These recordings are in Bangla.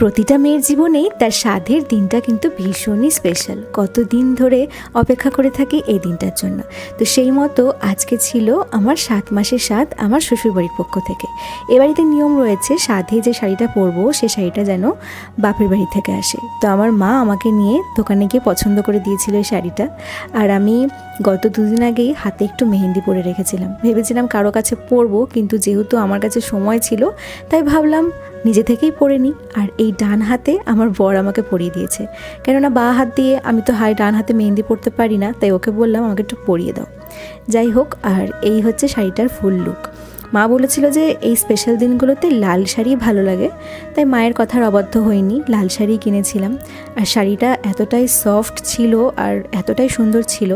প্রতিটা মেয়ের জীবনেই তার স্বাদের দিনটা কিন্তু ভীষণই স্পেশাল কতদিন ধরে অপেক্ষা করে থাকি এই দিনটার জন্য। তো সেই মতো আজকে ছিল আমার সাত মাসের স্বাদ আমার শ্বশুরবাড়ির পক্ষ থেকে। এ বাড়িতে নিয়ম রয়েছে, সাধে যে শাড়িটা পরবো সে শাড়িটা যেন বাপের বাড়ি থেকে আসে। তো আমার মা আমাকে নিয়ে দোকানে গিয়ে পছন্দ করে দিয়েছিল এই শাড়িটা। আর আমি গত দুদিন আগেই হাতে একটু মেহেন্দি পরে রেখেছিলাম। ভেবেছিলাম কারও কাছে পরবো, কিন্তু যেহেতু আমার কাছে সময় ছিল, তাই ভাবলাম নিজে থেকেই পরে নিই। আর এই ডান হাতে আমার বর আমাকে পরিয়ে দিয়েছে। কেননা বা হাত দিয়ে আমি তো হাই ডান হাতে মেহেন্দি পরতে পারি না, তাই ওকে বললাম আমাকে একটু পরিয়ে দাও। যাই হোক, আর এই হচ্ছে শাড়িটার ফুল লুক মা বলেছিল যে এই স্পেশাল দিনগুলোতে লাল শাড়ি ভালো লাগে। তাই মায়ের কথার অবাধ্য হয়নি লাল শাড়ি কিনেছিলাম। আর শাড়িটা এতটাই সফট ছিল আর এতটাই সুন্দর ছিল,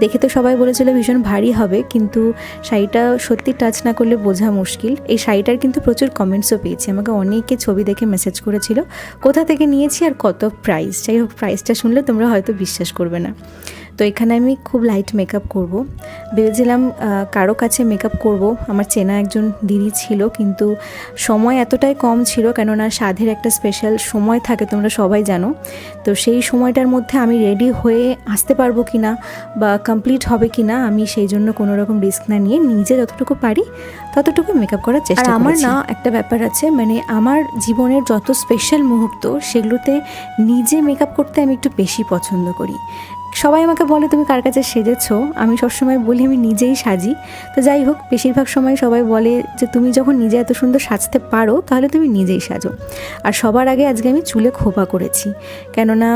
দেখে তো সবাই বলেছিল ভীষণ ভারী হবে, কিন্তু শাড়িটা সত্যি টাচ না করলে বোঝা মুশকিল। এই শাড়িটার কিন্তু প্রচুর কমেন্টসও পেয়েছি, আমাকে অনেকে ছবি দেখে মেসেজ করেছিল, কোথা থেকে নিয়েছি আর কত প্রাইস যাই হোক প্রাইসটা শুনলে তোমরা হয়তো বিশ্বাস করবে না। তো এখানে আমি খুব লাইট মেকআপ করব। ভেবেছিলাম কারও কাছে মেকআপ করব। আমার চেনা একজন দিদি ছিল কিন্তু সময় এতটাই কম ছিল কেননা সাধের একটা স্পেশাল সময় থাকে তোমরা সবাই জানো। তো সেই সময়টার মধ্যে আমি রেডি হয়ে আসতে পারব কি না বা কমপ্লিট হবে কি না আমি সেই জন্য কোনো রকম রিস্ক না নিয়ে নিজে যতটুকু পারি ততটুকু মেকআপ করার চেষ্টা আমার না একটা ব্যাপার আছে মানে আমার জীবনের যত স্পেশাল মুহূর্ত সেগুলোতে নিজে মেকআপ করতে আমি একটু বেশি পছন্দ করি। সবাই আমাকে বলে, তুমি কার কাছে সেজেছো? আমি সবসময় বলি, আমি নিজেই সাজি। তো যাই হোক, বেশিরভাগ সময় সবাই বলে যে, তুমি যখন নিজে এত সুন্দর সাজতে পারো, তাহলে তুমি নিজেই সাজো। আর সবার আগে আজকে আমি চুলে খোপা করেছি। কেননা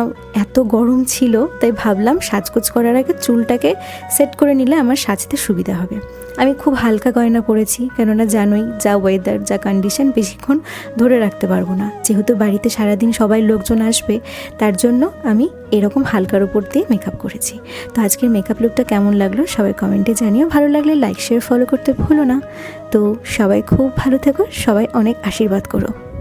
এত গরম ছিল, তাই ভাবলাম সাজগোজ করার আগে চুলটাকে সেট করে নিলে আমার সাজতে সুবিধা হবে। আমি খুব হালকা গয়না পরেছি, কেননা জানোই যা ওয়েদার যা কন্ডিশন বেশিক্ষণ ধরে রাখতে পারব না। যেহেতু বাড়িতে সারাদিন সবাই লোকজন আসবে, তার জন্য আমি এরকম হালকার উপর দিয়ে মেকআপ করেছি। তো আজকের মেকআপ লুকটা কেমন লাগল সবাই কমেন্টে জানিও। ভালো লাগলে লাইক শেয়ার ফলো করতে ভুলো না। তো সবাই খুব ভালো থেকো, সবাই অনেক আশীর্বাদ করো।